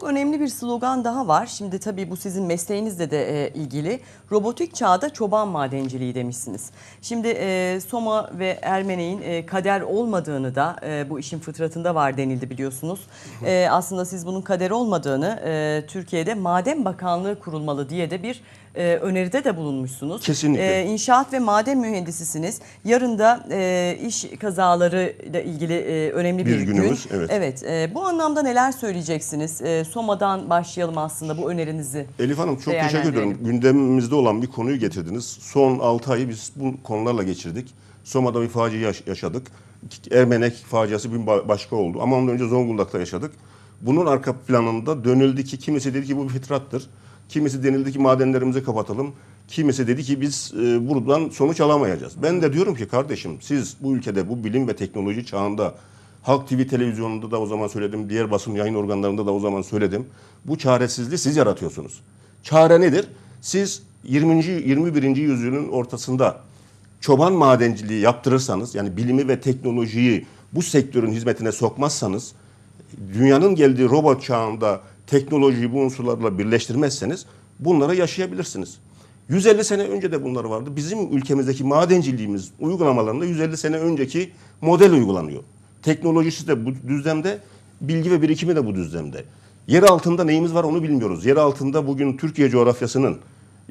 çok önemli bir slogan daha var. Şimdi tabii bu sizin mesleğinizle de e, ilgili. Robotik çağda çoban madenciliği demişsiniz. Şimdi e, Soma ve Ermenek'in e, kader olmadığını da e, bu işin fıtratında var denildi biliyorsunuz. E, aslında siz bunun kader olmadığını e, Türkiye'de Maden Bakanlığı kurulmalı diye de bir e, öneride de bulunmuşsunuz. Kesinlikle. E, İnşaat ve maden mühendisisiniz. Yarın da e, iş kazaları ile ilgili e, önemli bir, Bir günümüz, gün. evet. Evet. e, bu anlamda neler söyleyeceksiniz? E, Soma'dan başlayalım aslında bu önerinizi. Elif Hanım çok teşekkür ederim. Gündemimizde olan bir konuyu getirdiniz. Son 6 ayı biz bu konularla geçirdik. Soma'da bir facia yaş- yaşadık. Ermenek faciası bir ba- başka oldu. Ama ondan önce Zonguldak'ta yaşadık. Bunun arka planında dönüldü ki kimisi dedi ki bu bir fitrattır. Kimisi denildi ki madenlerimizi kapatalım. Kimisi dedi ki biz e, buradan sonuç alamayacağız. Ben de diyorum ki kardeşim siz bu ülkede bu bilim ve teknoloji çağında Halk TV televizyonunda da o zaman söyledim. Diğer basın yayın organlarında da o zaman söyledim. Bu çaresizliği siz yaratıyorsunuz. Çare nedir? Siz 20. 21. yüzyılın ortasında çoban madenciliği yaptırırsanız yani bilimi ve teknolojiyi bu sektörün hizmetine sokmazsanız dünyanın geldiği robot çağında teknolojiyi bu unsurlarla birleştirmezseniz bunları yaşayabilirsiniz. 150 sene önce de bunlar vardı. Bizim ülkemizdeki madenciliğimiz uygulamalarında 150 sene önceki model uygulanıyor. Teknolojisi de bu düzlemde, bilgi ve birikimi de bu düzlemde. Yer altında neyimiz var onu bilmiyoruz. Yer altında bugün Türkiye coğrafyasının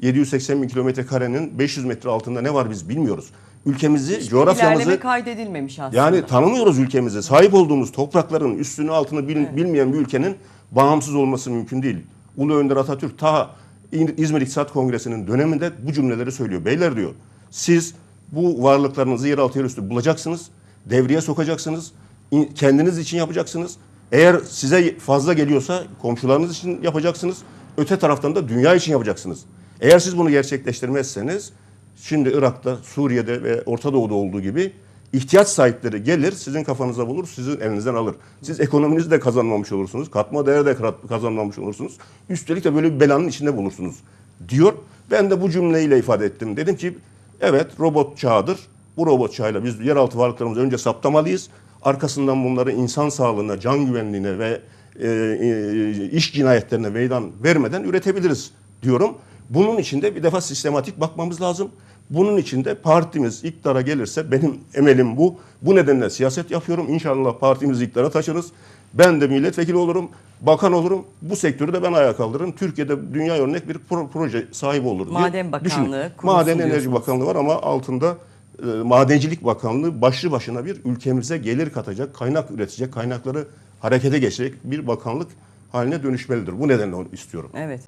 780 bin kilometre karenin 500 metre altında ne var biz bilmiyoruz. Ülkemizi, coğrafyamızı İlerleme kaydedilmemiş aslında. yani tanımıyoruz ülkemizi. Sahip olduğumuz toprakların üstünü altını bil- bilmeyen bir ülkenin bağımsız olması mümkün değil. Ulu Önder Atatürk ta İzmir İktisat Kongresi'nin döneminde bu cümleleri söylüyor. Beyler diyor siz bu varlıklarınızı yeraltı yerüstü bulacaksınız. Devreye sokacaksınız. in- Kendiniz için yapacaksınız. Eğer size fazla geliyorsa komşularınız için yapacaksınız. Öte taraftan da dünya için yapacaksınız. Eğer siz bunu gerçekleştirmezseniz Şimdi Irak'ta, Suriye'de ve Orta Doğu'da olduğu gibi ihtiyaç sahipleri gelir, sizin kafanıza bulur, sizin elinizden alır. Siz ekonominizi de kazanmamış olursunuz, katma değer de kazan- kazanmamış olursunuz. Üstelik de böyle bir belanın içinde bulursunuz diyor. Ben de bu cümleyle ifade ettim. Dedim ki evet robot çağıdır. Bu robot çağıyla biz yeraltı varlıklarımızı önce saptamalıyız. Arkasından bunları insan sağlığına, can güvenliğine ve e, e, iş cinayetlerine meydan vermeden üretebiliriz diyorum. Bunun için de bir defa sistematik bakmamız lazım. Bunun için de partimiz iktidara gelirse benim emelim bu. Bu nedenle siyaset yapıyorum. İnşallah partimizi iktidara taşırız. Ben de milletvekili olurum, bakan olurum. Bu sektörü de ben ayağa kaldırırım. Türkiye'de dünya örnek bir pro- proje sahibi olur diye Maden Bakanlığı Maden Enerji. Bakanlığı var ama altında Madencilik Bakanlığı başlı başına bir ülkemize gelir katacak, kaynak üretecek, kaynakları harekete geçirecek bir bakanlık haline dönüşmelidir. Bu nedenle onu istiyorum. Evet.